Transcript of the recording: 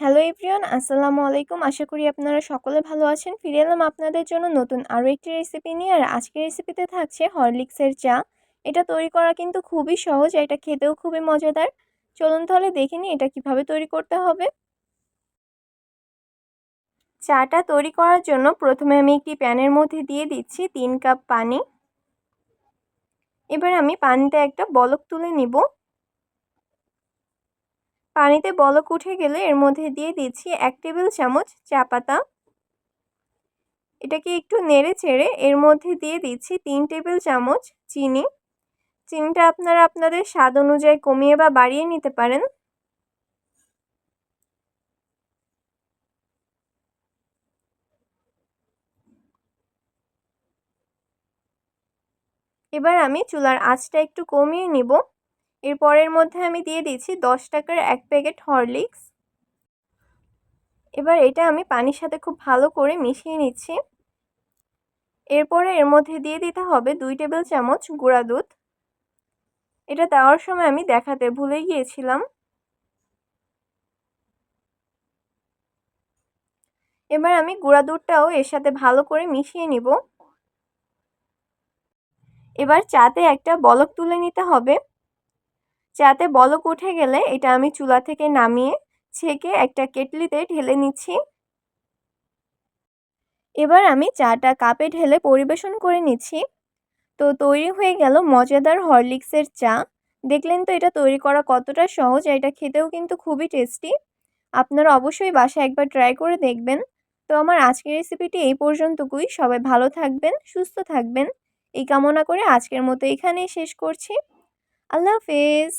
Everyone আসসালামু আলাইকুম আশা করি আপনারা সকলে ভালো আছেন ফিরে এলাম আপনাদের জন্য নতুন আরও একটি রেসিপি নিয়ে আর আজকের রেসিপিতে থাকছে হরলিক্সের চা এটা তৈরি করা কিন্তু খুবই সহজ এটা খেতেও খুবই মজাদার চলুন তাহলে দেখে নিই এটা কীভাবে তৈরি করতে হবে চাটা তৈরি করার জন্য প্রথমে আমি একটি প্যানের মধ্যে দিয়ে দিচ্ছি তিন কাপ পানি এবার আমি পানিতে একটা বলক তুলে নিব পানিতে বলক উঠে গেলে এর মধ্যে দিয়ে দিচ্ছি এক টেবিল চামচ চা পাতা। এটাকে একটু নেড়ে চেড়ে এর মধ্যে দিয়ে দিচ্ছি তিন টেবিল চামচ চিনি। চিনিটা আপনারা আপনাদের স্বাদ অনুযায়ী কমিয়ে বা বাড়িয়ে নিতে পারেন। এবার আমি চুলার আঁচটা একটু কমিয়ে নিব। এরপরের মধ্যে আমি দিয়ে দিচ্ছি দশ টাকার এক প্যাকেট হরলিক্স। এবার এটা আমি পানির সাথে খুব ভালো করে মিশিয়ে নিচ্ছি। এরপরে এর মধ্যে দিয়ে দিতে হবে দুই টেবিল চামচ গুঁড়া দুধ। এটা দেওয়ার সময় আমি দেখাতে ভুলে গিয়েছিলাম। এবার আমি গুঁড়া দুধটাও এর সাথে ভালো করে মিশিয়ে নিব। এবার চাতে একটা বলক তুলে নিতে হবে। চাতে বলক উঠে গেলে এটা আমি চুলা থেকে নামিয়ে ছেঁকে একটা কেটলিতে ঢেলে নিচ্ছি। এবার আমি চাটা কাপে ঢেলে পরিবেশন করে নিচ্ছি। তো তৈরি হয়ে গেল মজাদার হরলিক্সের চা। দেখলেন তো এটা তৈরি করা কতটা সহজ এটা খেতেও কিন্তু খুবই টেস্টি। আপনারা অবশ্যই বাসায় একবার ট্রাই করে দেখবেন। তো আমার আজকের রেসিপিটি এই পর্যন্তকুই। সবাই ভালো থাকবেন, সুস্থ থাকবেন। এই কামনা করে আজকের মতো এখানেই শেষ করছি। আল্লাহ হাফেজ।